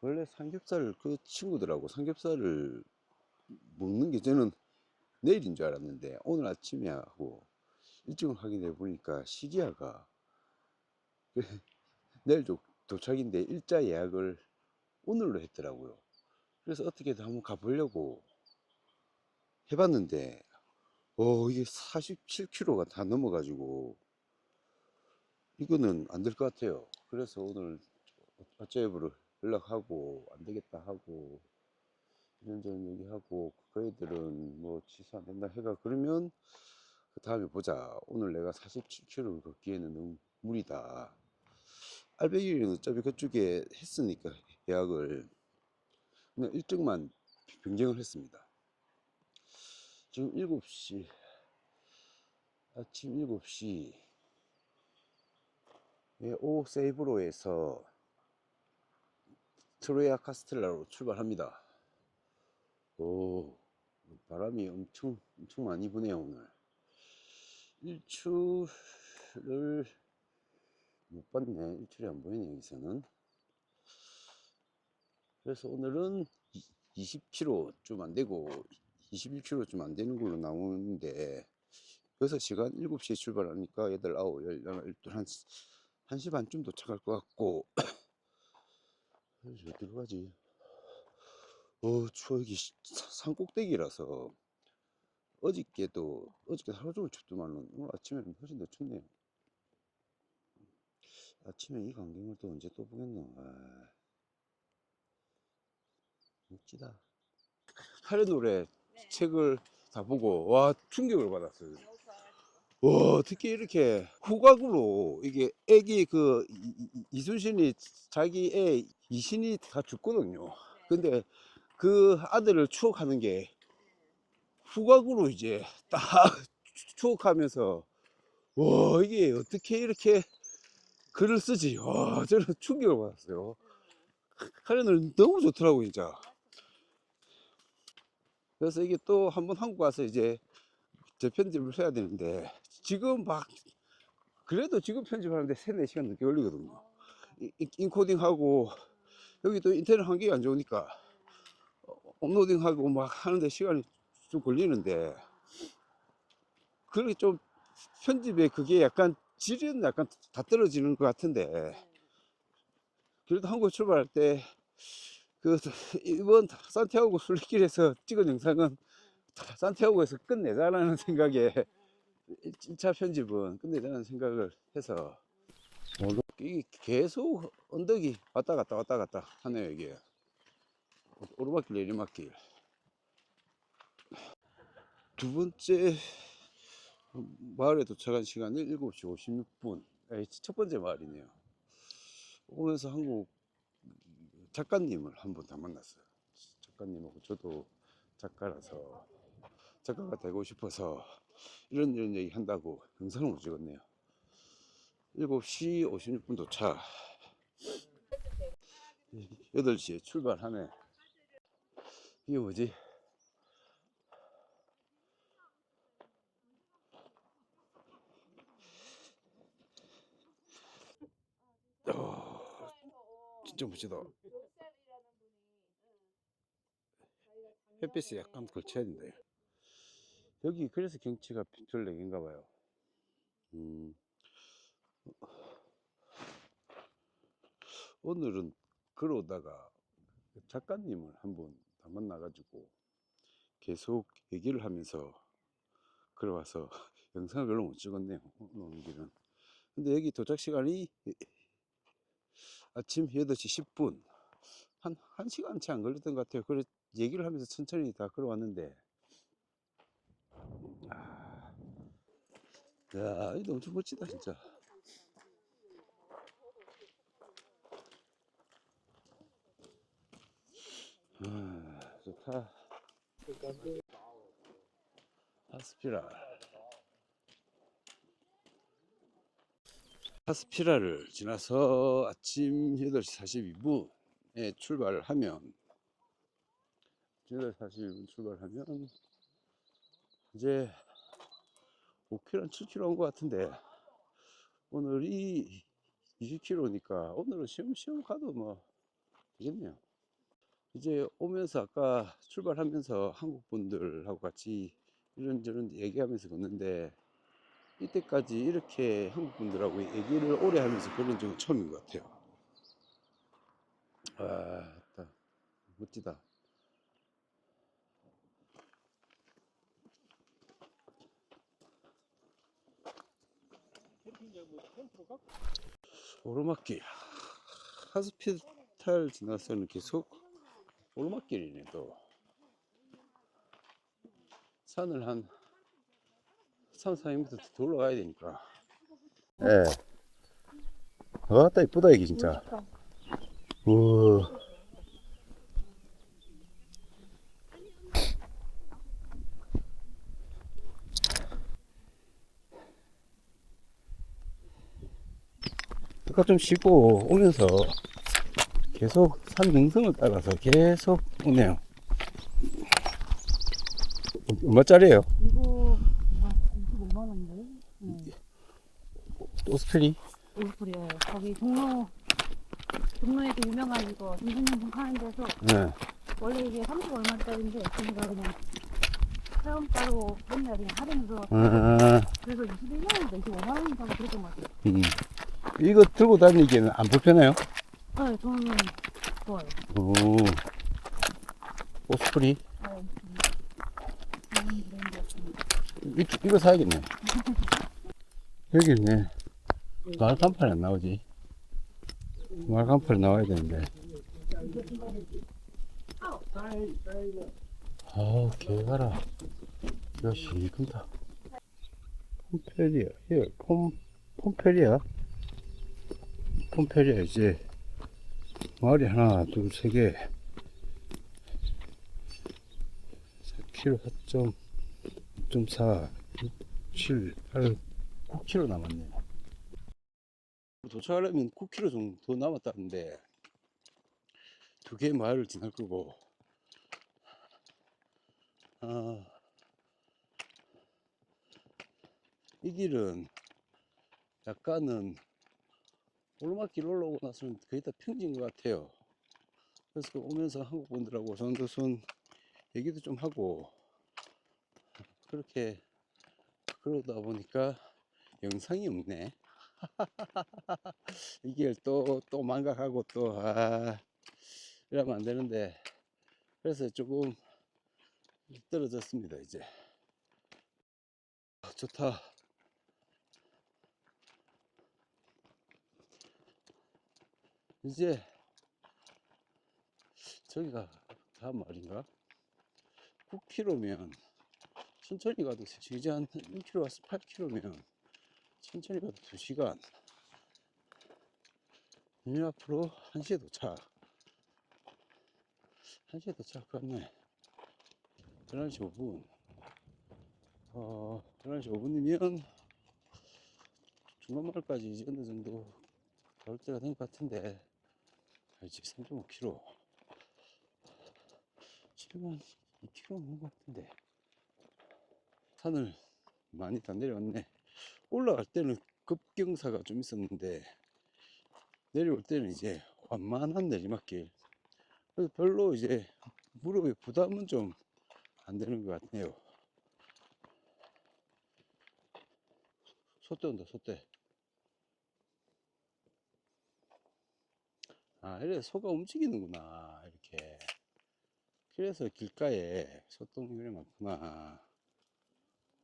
원래 삼겹살 그 친구들하고 삼겹살을 먹는 게 저는 내일인 줄 알았는데 오늘 아침에 하고 일정을 확인해 보니까 시리아가 내일 도, 도착인데 일자 예약을 오늘로 했더라고요. 그래서 어떻게든 한번 가보려고 해봤는데 어 이게 47km가 다 넘어가지고 이거는 안 될 것 같아요. 그래서 오늘 왓츠앱으로 연락하고 안 되겠다 하고 이런저런 얘기하고 그 애들은 뭐 취소 안 된다 해가 그러면 그 다음에 보자. 오늘 내가 47km 걷기에는 너무 무리다. 알베기는 어차피 그쪽에 했으니까 예약을 그냥 일정만 변경을 했습니다. 지금 7시 아침 7시 예, 오 세이브로에서 트로야 카스텔라로 출발합니다. 오, 바람이 엄청, 엄청 많이 부네요, 오늘. 일출을 못 봤네. 일출이 안 보이네, 여기서는. 그래서 오늘은 20km 좀 안 되고 21km 좀 안 되는 걸로 나오는데 6시간 7시에 출발하니까 8, 9, 10, 11, 12, 한 1시 반쯤 도착할 것 같고 그래서 어디로 가지? 어, 추워, 여기 산 꼭대기라서 어저께도, 어저께 하루 종일 춥더만은 오늘 아침에는 훨씬 더 춥네요. 아침에 이 광경을 또 언제 또 보겠노? 아, 멋지다. 하루 노래 책을 다 보고, 와, 충격을 받았어요. 와, 특히 이렇게 후각으로 이게 애기 그 이순신이 자기 애 이신이 다 죽거든요. 근데 그 아들을 추억하는 게 후각으로 이제 딱 추억하면서 와, 이게 어떻게 이렇게 글을 쓰지? 와, 저는 충격을 받았어요. 카렌을 너무 좋더라고, 진짜. 그래서 이게 또 한 번 한국 와서 이제 재편집을 해야 되는데 지금 막 그래도 지금 편집하는데 3, 4시간 늦게 걸리거든요. 이- 이- 인코딩하고 여기 또 인터넷 환경이 안 좋으니까 어, 업로딩하고 막 하는데 시간이 좀 걸리는데 그렇게 좀 편집에 그게 약간 질은 약간 다 떨어지는 것 같은데 그래도 한국 출발할 때 그 이번 산티아고 순례길에서 찍은 영상은 산티아고에서 끝내자라는 생각에 1차 편집은 끝내자는 생각을 해서 오늘 이 계속 언덕이 왔다 갔다 왔다 갔다 하네요 이게. 오르막길 내리막길. 두 번째 마을에 도착한 시간은 7시 56분. 첫 번째 마을이네요. 오면서 한국 작가님을 한분다 만났어요. 작가님하고 저도 작가라서 작가가 되고 싶어서 이런 이런 얘기 한다고 영상을 못 찍었네요. 7시 56분 도착. 8시에 출발하네. 이게 뭐지? 어, 진짜 멋지다. 햇빛이 약간 걸쳐야 된대 여기 그래서 경치가 별내긴가 봐요 음. 오늘은 걸어오다가 작가님을 한번 다 만나가지고 계속 얘기를 하면서 걸어와서 영상을 별로 못 찍었네요. 오는 길은. 근데 여기 도착 시간이 아침 8시 10분. 한, 한 시간 채 안 걸렸던 것 같아요. 그래, 얘기를 하면서 천천히 다 걸어왔는데. 야, 이거 엄청 멋지다, 진짜. 아, 좋다. 하스피랄. 하스피랄을 지나서 아침 8시 42분에 출발을 하면 8시 42분 출발하면 이제 5km, 한 7km 온 것 같은데 오늘 이 20km니까 오늘은 시험시험 가도 뭐 되겠네요. 이제 오면서 아까 출발하면서 한국 분들하고 같이 이런저런 얘기하면서 걷는데 이때까지 이렇게 한국 분들하고 얘기를 오래 하면서 그런 적은 처음인 것 같아요. 아, 딱 멋지다. 오르막길. 하스피탈 지나서는 계속 오르막길이네 또. 산을 한 3, 400m 더 올라가야 되니까. 예. 와따 이쁘다 이게 진짜. 우와. 좀 쉬고 오면서 계속 산 능성을 따라서 계속 오네요. 얼마짜리예요? 이거 25만 원인데? 네. 오스트리? 올풀이요. 거기 종로 종로에서 유명한 이거 등산용품 파는 데서 네. 원래 이게 30 얼마짜리인데 거기가 그냥 체험가로 맨날 그냥 할인해서 아, 그래서 21만 원인가 25만 원인가 그랬던 것 같아요. 음. 이거 들고 다니기에는 안 불편해요? 네, 저는 좋아요. 오. 오스프리? 네. 이, 이거 사야겠네. 여기 있네. 마을 간판이 안 나오지. 마을 간판이 나와야 되는데. 아우, 개가라. 역시 이끈다. 폼페리아, 예, 폼, 폼페리아? 폼페리아, 이제. 마을이 하나, 둘, 세 개. 4km, 4점. 6.4, 6, 7, 8, 9km 남았네. 도착하려면 9km 정도 더 남았다는데 두 개의 마을을 지날 거고 아, 이 길은 약간은 오르막길 올라오고 나서는 거의 다 평지인 것 같아요. 그래서 그 오면서 한국 분들하고 선도선 얘기도 좀 하고 그렇게 그러다 보니까 영상이 없네. 이게 또, 또 망각하고 또, 아, 이러면 안 되는데. 그래서 조금 떨어졌습니다, 이제. 아, 좋다. 이제, 저기가 다음 말인가? 9km면 천천히 가도 이제 한 1km 와서 8km면 천천히 가도 2시간. 이 앞으로 1시에 도착. 1시에 도착. 같네. 11시 5분. 어 11시 5분이면 중간마을까지 이제 어느 정도 가올 때가 된 것 같은데 아직 3.5km 7분 2km 넘는 것 같은데 산을 많이 다 내려왔네. 올라갈 때는 급경사가 좀 있었는데 내려올 때는 이제 완만한 내리막길. 그래서 별로 이제 무릎에 부담은 좀 안 되는 것 같네요. 소떼 온다, 소떼. 아, 이래 소가 움직이는구나, 이렇게. 그래서 길가에 소똥이 그래 많구나.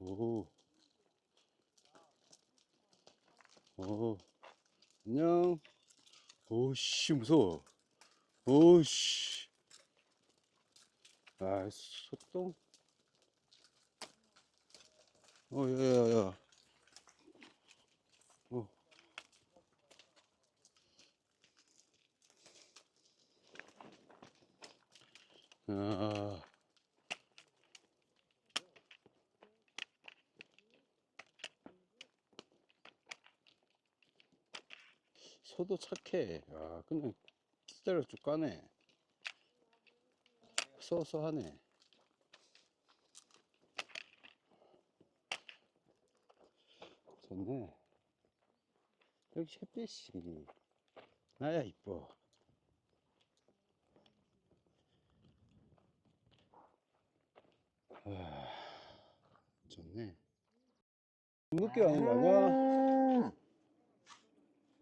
오. 오. 안녕. 오씨, 무서워. 오씨. 아, 소똥. 어, 야, 야, 야. 아. 소도 착해. 아, 그냥 기다려 쭉 가네. 쏘쏘하네. 좋네. 여기 햇빛이 나야 이뻐. 아, 좋네. 늦게 가는 거 아니야?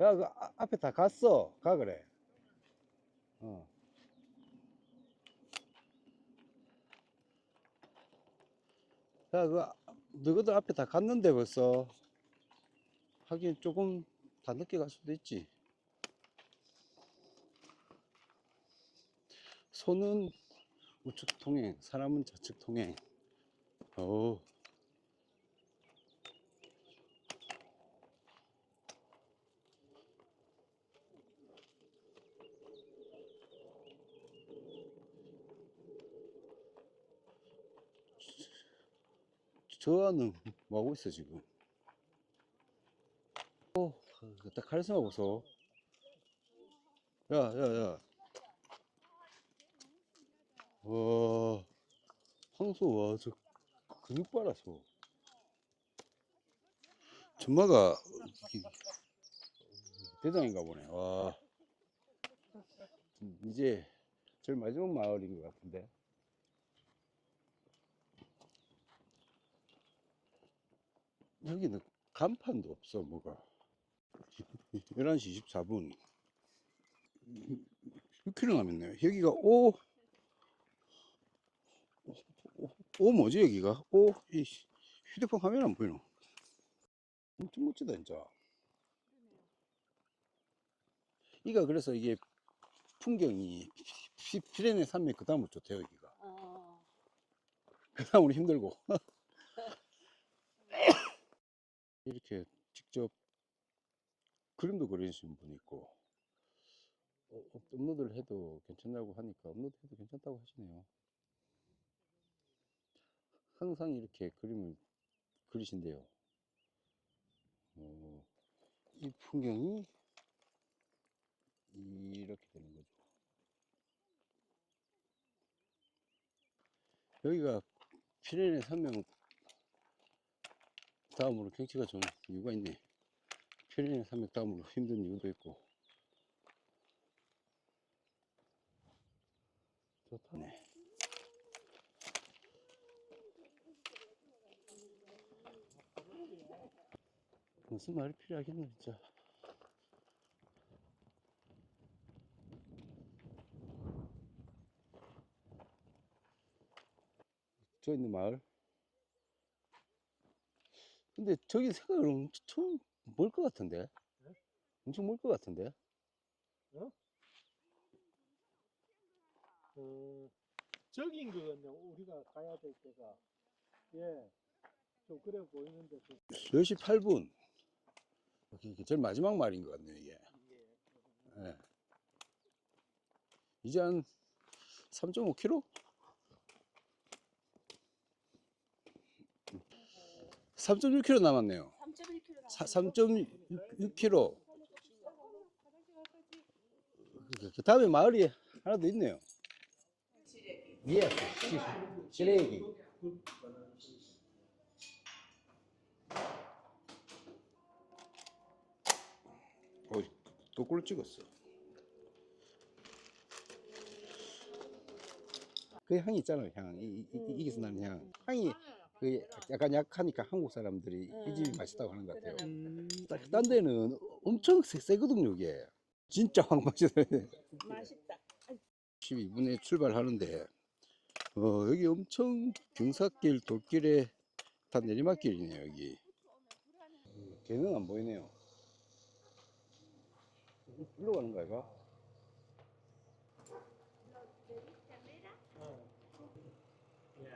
야, 그 아- 앞에 다 갔어. 가 그래. 어. 야, 그 아- 너희들 앞에 다 갔는데 벌써. 하긴 조금 다 늦게 갈 수도 있지. 손은 우측 통행, 사람은 좌측 통행. 오. 저 안은 뭐 하고 있어 지금? 오, 딱 카리스마 보소. 야, 야, 야. 와, 황소 와, 저 근육 봐라소. 전마가 이- 대장인가 보네. 와, 이제 제일 마지막 마을인 것 같은데. 여기는 간판도 없어, 뭐가. 11시 24분. 6km 남았네요. 여기가 오, 오, 오 뭐지 여기가? 오, 이 휴대폰 화면 안 보이노? 엄청 멋지다 진짜. 이가 그래서 이게 풍경이 피, 피레네 산맥 그 다음으로 좋대요 여기가. 어. 그 다음으로 힘들고. 이렇게 직접 그림도 그리시는 분이 있고 어, 업- 업로드를 해도 괜찮다고 하니까 업로드 해도 괜찮다고 하시네요. 항상 이렇게 그림을 그리신대요. 어, 이 풍경이 이렇게 되는 거죠. 여기가 피레네 산맥 다음으로 경치가 좋은 이유가 있네. 피레네 산맥 다음으로 힘든 이유도 있고. 좋다네. 무슨 말이 필요하겠노, 진짜. 저 있는 마을. 근데 저기 생각을 엄청 멀 것 같은데? 엄청 멀 것 같은데? 어, 저긴 거거든요. 우리가 가야 될 때가 예, 좀 그래 보이는데 그, 10시 8분. 이게 제일 마지막 말인 것 같네요, 이게. 예, 예. 이제 한 3.5km? 3.6km 남았네요. 3.1km 3.6km. 그 다음에 마을이 하나 더 있네요. 예, 시래기. 어, 거꾸로 찍었어. 그 향이 있잖아요, 향. 이, 이, 이, 이게서 나는 향. 향이 그 약간 약하니까 한국 사람들이 이 집이 맛있다고 하는 것 같아요. 딱, 딴 데는 엄청 세, 세거든요, 이게. 진짜 확 맛있어요. 맛있다 12분에 출발하는데, 어, 여기 엄청 경사길, 돌길에 다 내리막길이네요, 여기. 걔는 안 보이네요. 일로 가는 거야, 이거? 예.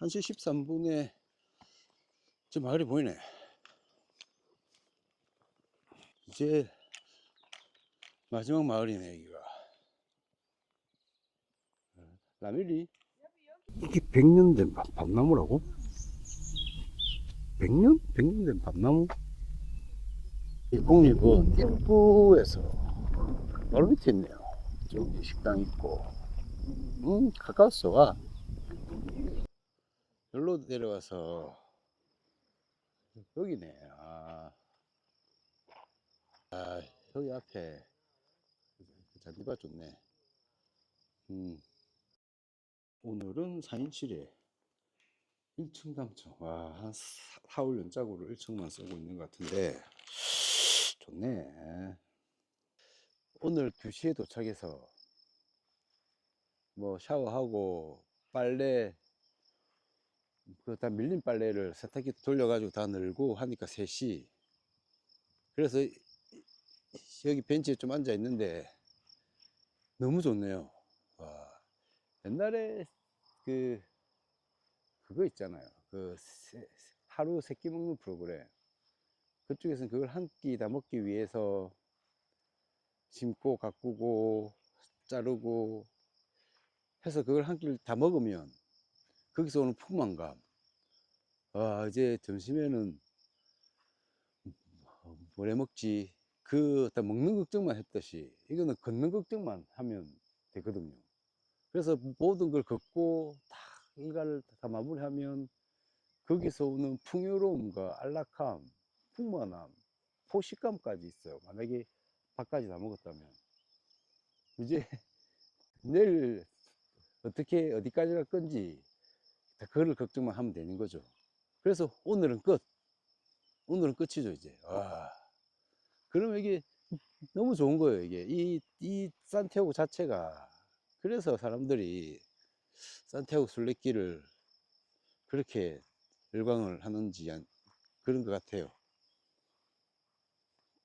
1시 13분에 저 마을이 보이네. 이제 마지막 마을이네, 여기가. 라밀리? 이게 100년 된 밤, 밤나무라고? 100년? 100년 된 밤나무? 이 국립은 입구에서 바로 밑에 있네요. 저기 식당 있고. 음, 가까웠어, 와. 여기로 내려와서 여기네. 아, 아 여기 앞에 잔디밭 좋네. 음. 오늘은 4인실에 1층 당첨. 와, 한 4, 5월 연짝으로 1층만 쓰고 있는 것 같은데, 좋네. 오늘 2시에 도착해서, 뭐, 샤워하고, 빨래, 그, 다 밀린 빨래를 세탁기 돌려 가지고 다 널고 하니까 3시. 그래서 이- 여기 벤치에 좀 앉아 있는데, 너무 좋네요. 와, 옛날에 그, 그거 있잖아요. 그 세- 하루 세끼 먹는 프로그램. 그쪽에서는 그걸 한 끼 다 먹기 위해서 심고 가꾸고 자르고 해서 그걸 한 끼를 다 먹으면 거기서 오는 풍만감. 아, 이제 점심에는 뭘 해 먹지? 그 어떤 먹는 걱정만 했듯이 이거는 걷는 걱정만 하면 되거든요. 그래서 모든 걸 걷고 다 일과를 다 마무리하면 거기서 오는 풍요로움과 안락함, 풍만함, 포식감까지 있어요. 만약에 밥까지 다 먹었다면 이제 내일 어떻게 어디까지 갈 건지 다 그거를 걱정만 하면 되는 거죠. 그래서 오늘은 끝. 오늘은 끝이죠 이제. 아, 그러면 이게 너무 좋은 거예요 이게 이 이 산티아고 자체가 그래서 사람들이 산티아고 순례길을 그렇게 열광을 하는지 안- 그런 것 같아요.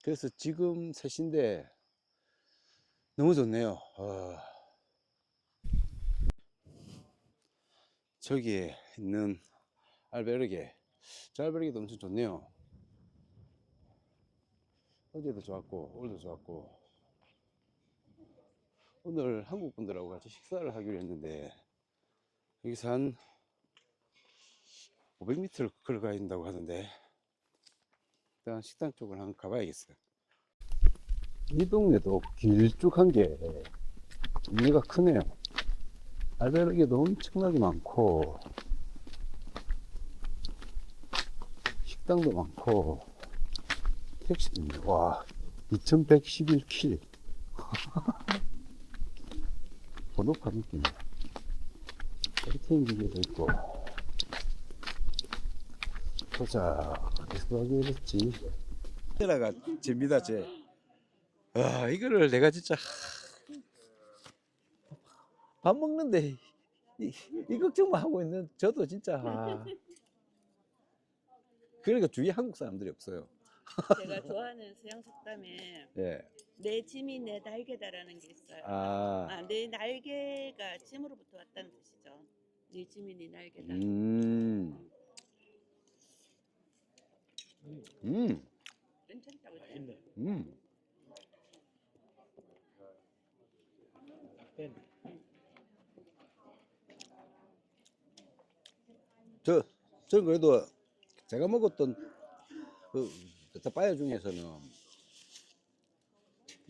그래서 지금 3시인데 너무 좋네요. 아. 저기에 있는 알베르게 저 알베르게도 엄청 좋네요. 어제도 좋았고 오늘도 좋았고 오늘 한국 분들하고 같이 식사를 하기로 했는데 여기서 한 500m를 걸어가야 된다고 하던데 일단 식당 쪽을 한번 가봐야겠어요 이 동네도 길쭉한 게 동네가 크네요. 알베르게도 엄청나게 많고 식당도 많고 택시도 와 2111킬. 번호판 느낌 페이팅 기계도 있고. 보자. 어디서 하기로 했지 테라가 재입니다 제 아, 이거를 내가 진짜 밥 먹는데 이, 이 걱정만 하고 있는 저도 진짜 아. 그러니까 주위에 한국 사람들이 없어요 제가 좋아하는 서양 속담에 예. 내 짐이 내 날개다라는 게 있어요. 아, 아, 내 날개가 짐으로부터 왔다는 뜻이죠. 네 짐이 네 날개다. 음, 음, 괜찮다고 했어요. 음. 뺀. 저, 저는 그래도 제가 먹었던 그, 그 빠야 중에서는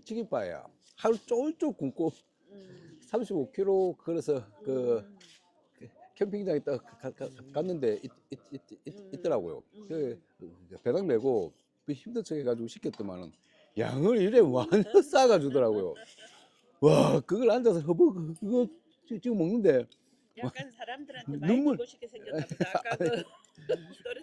튀김빠야. 하루 쫄쫄 굶고 음. 35km 걸어서 그 음. 캠핑장에 딱 가- 가- 갔는데 있, 있, 있, 있, 음. 있더라고요. 음. 그, 그 배당 메고 그 힘든 척 해가지고 시켰더만은 양을 이래 완전 싸가 주더라고요. 와, 그걸 앉아서 허벅 그거 지- 지금 먹는데 약간 사람들한테 눈물. 많이 싶게 생겼나 보다. 아까 그.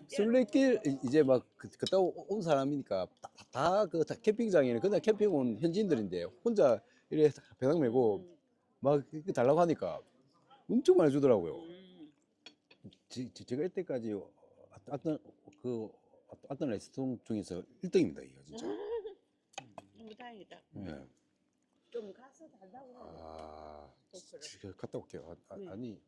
술래길 이- 이제 막 그- 그때 온 사람이니까 다그 캠핑장에는 그날 캠핑 온 현지인들인데 혼자 이래 배당 메고 음. 막 이렇게 달라고 하니까 엄청 많이 주더라고요. 음. 지, 지- 제가 이때까지 어떤 그 어떤 레스토랑 중에서 1등입니다 이거 진짜. 너무 다행이다. 예. 좀 가서 달라고 해. 아, 도쿄를. 지금 갔다 올게요. 아, 네. 아, 니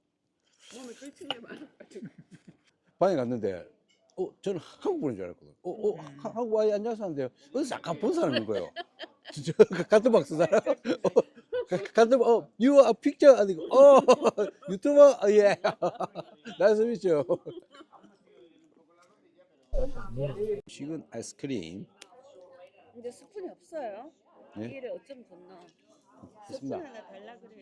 몸에 게 많아가지고. 방에 갔는데, 어, 저는 한국 분인 줄 알았거든. 어, 어, 음. 하- 한국 와이 안녕하세요 하는데 어디서 아까 본 사람인 거예요. 진짜 같은 박스 사람. 어, 가- 같은 박- 어, you are picture 아니고, 어, 유튜버, 어, 예. 나이스 미죠. 식은 아이스크림. 근데 스푼이 없어요. 예? 이게 어쩜. 스푼 좋습니다. 하나 달라 그래.